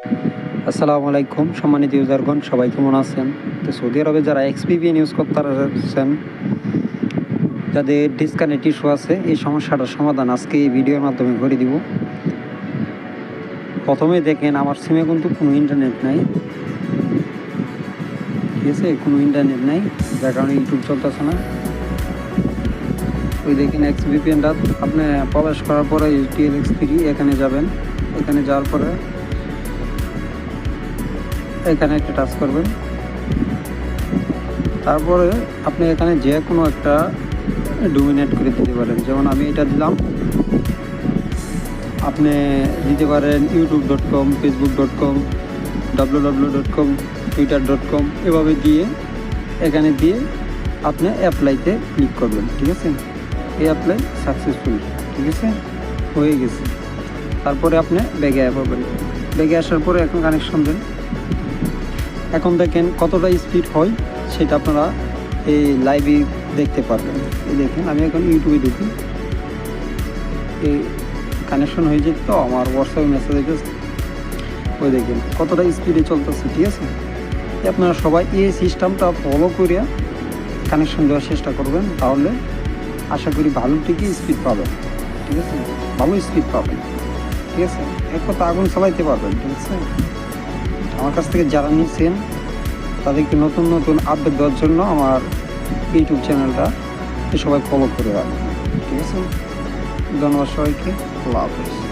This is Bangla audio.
আসসালামু আলাইকুম, সম্মানিত ইউজারগণ, সবাই কেমন আছেন? তো সৌদি আরবে যারা এক্সপিপিএন ইউজ করতে পারছেন যাদের ডিসকানেক্ট ইস্যু আছে, এই সমস্যাটার সমাধান আজকে এই ভিডিওর মাধ্যমে করে দিব। প্রথমে দেখেন, আমার সিমে কিন্তু কোনো ইন্টারনেট নাই। ঠিক আছে? কোনো ইন্টারনেট নাই, যার কারণে ইউটিউব চলতেছে না। ওই দেখেন এক্স ভিপিএনটা আপনি প্রবেশ করার পরে এইচডিএল এক্স থ্রি এখানে যাবেন। এখানে যাওয়ার পরে এখানে একটা টাচ করবেন। তারপরে আপনি এখানে যে কোনো একটা ডোমিনেট করে দিতে পারেন। যেমন আমি এটা দিলাম। আপনি দিতে পারেন YouTube dot com Facebook dot com W W dot com Twitter dot com এভাবে দিয়ে এখানে দিয়ে আপনি অ্যাপ্লাইতে ক্লিক করবেন, ঠিক আছে? এই অ্যাপ্লাই সাকসেসফুল ঠিক আছে? হয়ে গেছে। তারপরে আপনি ব্যাগে অ্যাপ হবেন ব্যাগে আসার পরে এখন কানেকশন দেন। এখন দেখেন কতটা স্পিড হয় সেটা আপনারা এই লাইভে দেখতে পারবেন। এই দেখেন, আমি এখন ইউটিউবে ঢুকি। এই কানেকশন হয়ে যেত, তো আমার হোয়াটসঅ্যাপে মেসেজ এসেছে ওই দেখেন, কতটা স্পিডে চলতেছে, ঠিক আছে? আপনারা সবাই এই সিস্টেমটা ফলো করিয়া কানেকশন দেওয়ার চেষ্টা করবেন, তাহলে আশা করি ভালো ঠিকই স্পিড পাবেন, ঠিক আছে? ভালো স্পিড পাবেন, ঠিক আছে? এক কথা আগুন চালাইতে পারবেন, ঠিক আছে? আমার কাছ থেকে যারা নিচ্ছেন, তাদেরকে নতুন নতুন আপডেট দেওয়ার জন্য আমার ইউটিউব চ্যানেলটা সবাই ফলো করে রাখবেন। ঠিক আছে? ধন্যবাদ সবাইকে। আল্লাহ হাফেজ।